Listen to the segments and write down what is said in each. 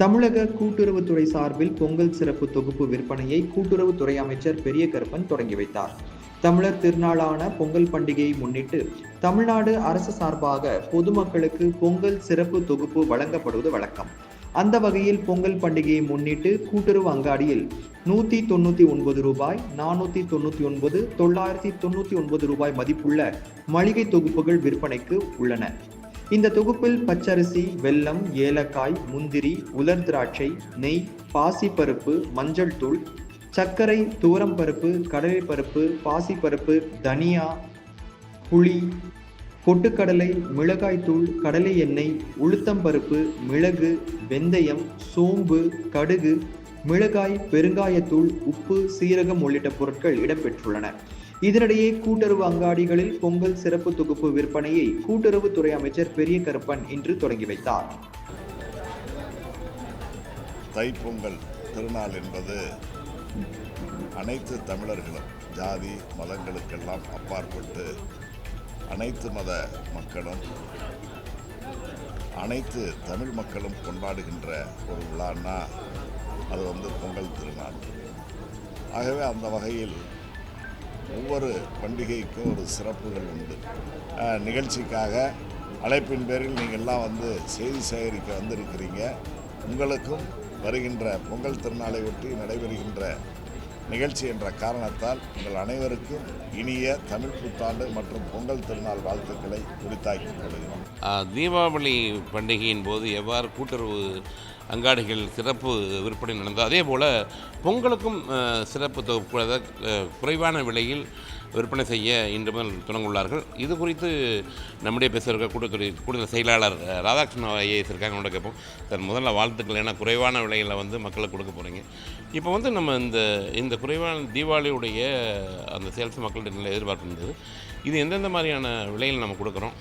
தமிழக கூட்டுறவுத்துறை சார்பில் பொங்கல் சிறப்பு தொகுப்பு விற்பனையை கூட்டுறவுத்துறை அமைச்சர் பெரிய கருப்பன் தொடங்கி வைத்தார். தமிழர் திருநாளான பொங்கல் பண்டிகையை முன்னிட்டு தமிழ்நாடு அரசு சார்பாக பொதுமக்களுக்கு பொங்கல் சிறப்பு தொகுப்பு வழங்கப்படுவது வழக்கம். அந்த வகையில் பொங்கல் பண்டிகையை முன்னிட்டு கூட்டுறவு அங்காடியில் நூத்தி தொண்ணூத்தி ஒன்பது ரூபாய் நானூத்தி தொண்ணூத்தி ஒன்பது தொள்ளாயிரத்தி தொண்ணூத்தி ஒன்பது ரூபாய் மதிப்புள்ள மளிகை தொகுப்புகள் விற்பனைக்கு உள்ளன. இந்த தொகுப்பில் பச்சரிசி வெல்லம் ஏலக்காய் முந்திரி உலர் திராட்சை நெய் பாசிப்பருப்பு மஞ்சள் தூள் சர்க்கரை துவரம்பருப்பு கடலைப்பருப்பு பாசிப்பருப்பு தனியா புளி பொட்டுக்கடலை மிளகாய்த்தூள் கடலை எண்ணெய் உளுத்தம்பருப்பு மிளகு வெந்தயம் சோம்பு கடுகு மிளகாய் பெருங்காயத்தூள் உப்பு சீரகம் உள்ளிட்ட பொருட்கள் இடம்பெற்றுள்ளன. இதனிடையே கூட்டுறவு அங்காடிகளில் பொங்கல் சிறப்பு தொகுப்பு விற்பனையை கூட்டுறவுத்துறை அமைச்சர் பெரிய கருப்பன் இன்று தொடங்கி வைத்தார். தைப்பொங்கல் திருநாள் என்பது அனைத்து தமிழர்களும் ஜாதி மதங்களுக்கெல்லாம் அப்பாற்பட்டு அனைத்து மத மக்களும் அனைத்து தமிழ் மக்களும் கொண்டாடுகின்ற ஒரு விழான்னா அது வந்து பொங்கல் திருநாள். ஆகவே அந்த வகையில் ஒவ்வொரு பண்டிகைக்கும் ஒரு சிறப்புகள் உண்டு. நிகழ்ச்சிக்காக அழைப்பின் பேரில் நீங்கள்லாம் வந்து செய்தி சேகரிக்க வந்திருக்கிறீங்க. உங்களுக்கும் வருகின்ற பொங்கல் திருநாளை ஒட்டி நடைபெறுகின்ற நிகழ்ச்சி என்ற காரணத்தால் உங்கள் அனைவருக்கும் இனிய தமிழ் புத்தாண்டு மற்றும் பொங்கல் திருநாள் வாழ்த்துக்களை உரித்தாக்கி கொள்கிறோம். தீபாவளி பண்டிகையின் போது எவ்வாறு கூட்டுறவு அங்காடிகள் சிறப்பு விற்பனை நடந்தது. அதே போல் பொங்கலுக்கும் சிறப்பு தொகுப்பு குறைவான விலையில் விற்பனை செய்ய இன்று முதல் தொடங்குள்ளார்கள். இது குறித்து நம்முடைய பேசுகிற கூட்டத்துறை கூடுதல் செயலாளர் ராதாகிருஷ்ணன் ஐஏஎஸ் இருக்காங்க அவங்கள்ட்ட கேட்போம். சார் முதல்ல வாழ்த்துக்கள். ஏன்னா குறைவான விலையில் வந்து மக்களுக்கு கொடுக்க போகிறீங்க இப்போ வந்து நம்ம இந்த இந்த குறைவான தீபாவளியுடைய அந்த சேல்ஸ் மக்கள்கிட்ட எதிர்பார்ப்பு இருந்தது. இது எந்தெந்த மாதிரியான விலையில் நம்ம கொடுக்குறோம்?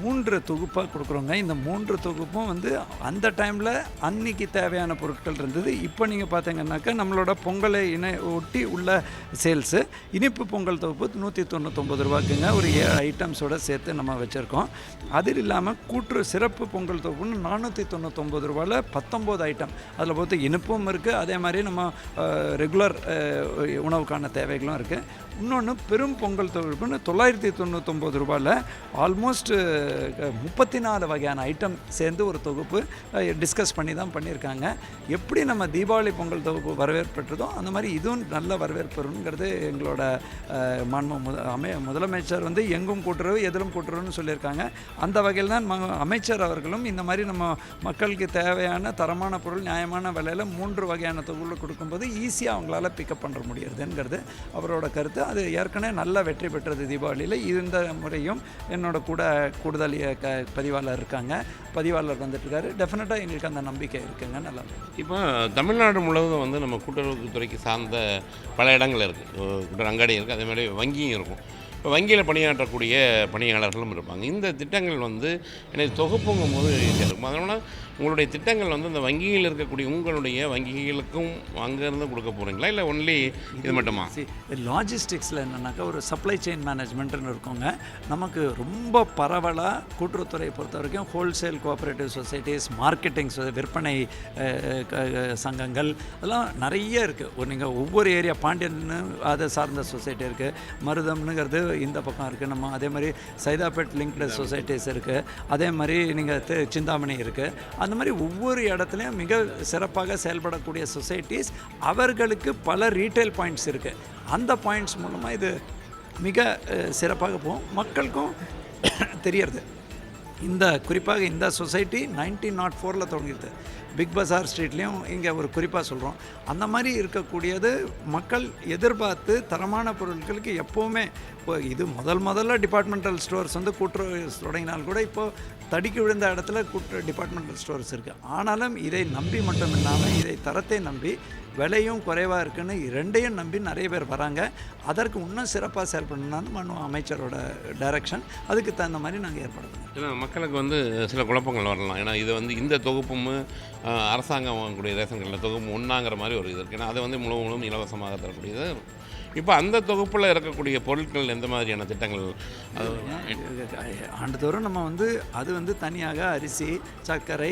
மூன்று தொகுப்பாக கொடுக்குறோங்க. இந்த மூன்று தொகுப்பும் வந்து அந்த டைமில் அன்னைக்கு தேவையான பொருட்கள் இருந்தது. இப்போ நீங்கள் பார்த்தீங்கன்னாக்கா நம்மளோட பொங்கலை இணை ஒட்டி உள்ள சேல்ஸு இனிப்பு பொங்கல் தொகுப்பு நூற்றி தொண்ணூத்தொம்பது ரூபாய்க்குங்க. ஒரு ஏழு ஐட்டம்ஸோட சேர்த்து நம்ம வச்சுருக்கோம். அது இல்லாமல் கூற்று சிறப்பு பொங்கல் தொகுப்புன்னு நானூற்றி தொண்ணூத்தொம்பது ரூபாயில் பத்தொம்போது ஐட்டம் அதில் பொறுத்து இனிப்பும் இருக்குது அதே மாதிரி நம்ம ரெகுலர் உணவுக்கான தேவைகளும் இருக்குது இன்னொன்று பெரும் பொங்கல் தொகுப்புன்னு தொள்ளாயிரத்தி தொண்ணூத்தொம்பது ரூபாயில் ஆல்மோஸ்ட் முப்பத்தி நாலு வகையான ஐட்டம் சேர்ந்து ஒரு தொகுப்பு டிஸ்கஸ் பண்ணி தான் பண்ணியிருக்காங்க. எப்படி நம்ம தீபாவளி பொங்கல் தொகுப்பு வரவேற்பெற்றதோ அந்த மாதிரி இதுவும் நல்ல வரவேற்புங்கிறது எங்களோட அஹ், மாண்பு முத அமை முதலமைச்சர் வந்து எங்கும் கூட்டுறவு எதிலும் கூட்டுறவுன்னு சொல்லியிருக்காங்க. அந்த வகையில் தான் ம- அமைச்சர் அவர்களும் இந்த மாதிரி நம்ம மக்களுக்கு தேவையான தரமான பொருள் நியாயமான விலையில் மூன்று வகையான தொகுப்பு கொடுக்கும்போது ஈஸியாக அவங்களால பிக்கப் பண்ண முடியுதுங்கிறது அவரோட கருத்து. அது ஏற்கனவே நல்லா வெற்றி பெற்றது தீபாவளியில். இந்த முறையும் என்னோட கூட கூடுதல் க பதிவாளர் இருக்காங்க. பதிவாளர் வந்துட்டுருக்காரு. டெஃபினட்டாக எங்களுக்கு அந்த நம்பிக்கை இருக்குங்க. நல்லா இப்போ தமிழ்நாடு முழுவதும் வந்து நம்ம கூட்டுறவு துறைக்கு சார்ந்த பல இடங்கள் இருக்குது அங்காடி இருக்குது அதே மாதிரி வங்கியும் இருக்கும். இப்போ வங்கியில் பணியாற்றக்கூடிய பணியாளர்களும் இருப்பாங்க. இந்த திட்டங்கள் வந்து எனக்கு தொகுப்புங்கும் போது ஈஸியாக இருக்கும் அதனால் உங்களுடைய திட்டங்கள் வந்து இந்த வங்கியில் இருக்கக்கூடிய உங்களுடைய வங்கிகளுக்கும் அங்கேருந்து கொடுக்க போகிறீங்களா இல்லை ஒன்லி இது மட்டுமா? லாஜிஸ்டிக்ஸில் என்னென்னாக்கா ஒரு சப்ளை செயின் மேனேஜ்மெண்ட்னு இருக்கோங்க. நமக்கு ரொம்ப பரவலாக கூட்டுறவுத்துறையை பொறுத்த வரைக்கும் ஹோல்சேல் கோஆப்ரேட்டிவ் சொசைட்டிஸ் மார்க்கெட்டிங் விற்பனை க- சங்கங்கள் அதெல்லாம் நிறைய இருக்குது ஒரு நீங்கள் ஒவ்வொரு ஏரியா பாண்டியன்னு அதை சார்ந்த சொசைட்டி இருக்குது மருதம்னுங்கிறது இந்த பக்கம் இருக்குது நம்ம அதே மாதிரி சைதாப்பேட் லிங்க்டு சொசைட்டிஸ் இருக்குது அதே மாதிரி நீங்கள் சிந்தாமணி இருக்குது அந்த மாதிரி ஒவ்வொரு இடத்துலையும் மிக சிறப்பாக செயல்படக்கூடிய சொசைட்டிஸ் அவர்களுக்கு பல ரீட்டைல் பாயிண்ட்ஸ் இருக்குது அந்த பாயிண்ட்ஸ் மூலமாக இது மிக சிறப்பாக போகும். மக்களுக்கும் தெரியறது. இந்த குறிப்பாக இந்த சொசைட்டி நைன்டீன் நாட் ஃபோரில் தொடங்கிடுது பிக் பஜார் ஸ்ட்ரீட்லேயும் இங்கே ஒரு குறிப்பாக சொல்கிறோம் அந்த மாதிரி இருக்கக்கூடியது மக்கள் எதிர்பார்த்து தரமான பொருட்களுக்கு எப்போவுமே இப்போ இது முதல் முதல்ல டிபார்ட்மெண்டல் ஸ்டோர்ஸ் வந்து கூட்டுறவு தொடங்கினால் கூட இப்போது தடுக்கி விழுந்த இடத்துல கூட்ட டிபார்ட்மெண்டல் ஸ்டோர்ஸ் இருக்குது ஆனாலும் இதை நம்பி மட்டும் இல்லாமல் இதை தரத்தை நம்பி விலையும் குறைவாக இருக்குன்னு ரெண்டையும் நம்பி நிறைய பேர் வராங்க. அதற்கு இன்னும் சிறப்பாக செயல்படணும்னு மனு அமைச்சரோட டைரக்ஷன் அதுக்கு தகுந்த மாதிரி நாங்கள் ஏற்படுத்தணும் ஏன்னா மக்களுக்கு வந்து சில குழப்பங்கள் வரலாம். ஏன்னா இது வந்து இந்த தொகுப்பும் அரசாங்கம் வாங்கக்கூடிய ரேஷன் கடையில் தொகுப்பு ஒன்றாங்கிற மாதிரி ஒரு இது இருக்குது ஏன்னா அதை வந்து முழு முழுவதும் இலவசமாக தரக்கூடியது. இப்போ அந்த தொகுப்பில் இருக்கக்கூடிய பொருட்கள் எந்த மாதிரியான திட்டங்கள்? அது ஆண்டுதோறும் நம்ம வந்து அது வந்து தனியாக அரிசி சர்க்கரை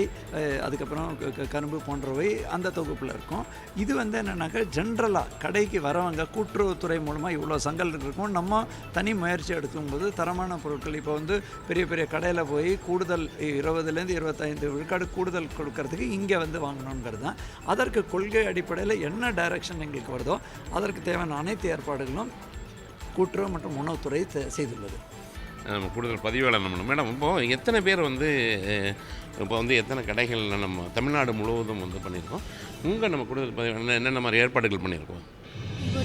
அதுக்கப்புறம் கரும்பு போன்றவை அந்த தொகுப்பில் இருக்கும். இது வந்து என்னென்னாக்கா ஜென்ரலாக கடைக்கு வரவங்க கூட்டுறவுத்துறை மூலமாக இவ்வளோ சங்கல் இருக்கும். நம்ம தனி முயற்சி எடுக்கும்போது தரமான பொருட்கள் இப்போ வந்து பெரிய பெரிய கடையில் போய் கூடுதல் இருபதுலேருந்து இருபத்தைந்து விழுக்காடு கூடுதல் கொடுக்கறதுக்கு இங்கே இங்கே வந்து வாங்கணுங்கிறது தான். அதற்கு கொள்கை அடிப்படையில் என்ன டைரக்ஷன் எங்களுக்கு வருதோ அதற்கு தேவையான அனைத்து ஏற்பாடுகளும் கூட்டுறவு மற்றும் உணவுத்துறை செய்துள்ளது. நம்ம கூடுதல் பதிவாளர் நம்ம மேடம் இப்போ எத்தனை பேர் வந்து இப்போ வந்து எத்தனை கடைகள் நம்ம தமிழ்நாடு முழுவதும் வந்து பண்ணியிருக்கோம்? உங்கள் நம்ம கூடுதல் பதிவு என்னென்ன மாதிரி ஏற்பாடுகள் பண்ணியிருக்கோம்?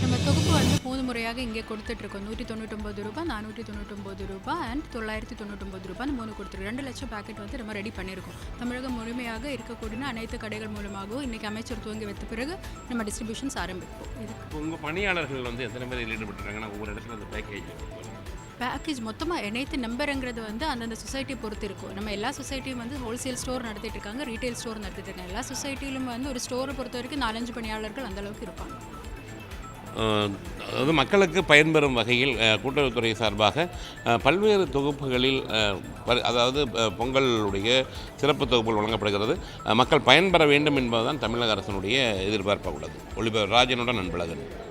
நம்ம தொகுப்பு வந்து மூணு முறையாக இங்கே கொடுத்துட்ருக்கோம். நூற்றி தொண்ணூற்றொம்பது ரூபாய் நானூற்றி தொண்ணூற்றொம்பது ரூபாய் அண்ட் தொள்ளாயிரத்தி தொண்ணூற்றொம்பது ரூபாய் மூணு கொடுத்துருக்கோம். ரெண்டு லட்சம் பேக்கெட் வந்து நம்ம ரெடி பண்ணியிருக்கோம். தமிழகம் முழுமையாக இருக்கக்கூடிய அனைத்து கடைகள் மூலமாகவும் இன்றைக்கி அமைச்சர் துவங்கி வைத்த பிறகு நம்ம டிஸ்ட்ரிபியூஷன்ஸ் ஆரம்பிப்போம். இப்போ உங்கள் பணியாளர்கள் வந்து எத்தனை பேர் ஈடுபட்டுருக்காங்கன்னா ஒவ்வொரு இடத்துல அந்த பேக்கேஜ் பேக்கேஜ் மொத்தமாக அனைத்து நம்பருங்கிறது வந்து அந்தந்த சொசைட்டி பொறுத்து இருக்கும். நம்ம எல்லா சொசைட்டியும் வந்து ஹோல்சேல் ஸ்டோர் நடத்திட்டு இருக்காங்க ரீட்டைல் ஸ்டோர் நடத்திட்டு இருக்காங்க. எல்லா சொசைட்டிலும் வந்து ஒரு ஸ்டோரை பொறுத்த வரைக்கும் நாலஞ்சு பணியாளர்கள் அந்த அளவுக்கு இருப்பாங்க. அதாவது மக்களுக்கு பயன்பெறும் வகையில் கூட்டுறவுத்துறை சார்பாக பல்வேறு தொகுப்புகளில் ப- அதாவது பொங்கலுடைய சிறப்பு தொகுப்புகள் வழங்கப்படுகிறது. மக்கள் பயன்பெற வேண்டும் என்பதுதான் தமிழக அரசினுடைய எதிர்பார்ப்பாக உள்ளது. ஒளிபர் ராஜனுடன் அன்பழகன்.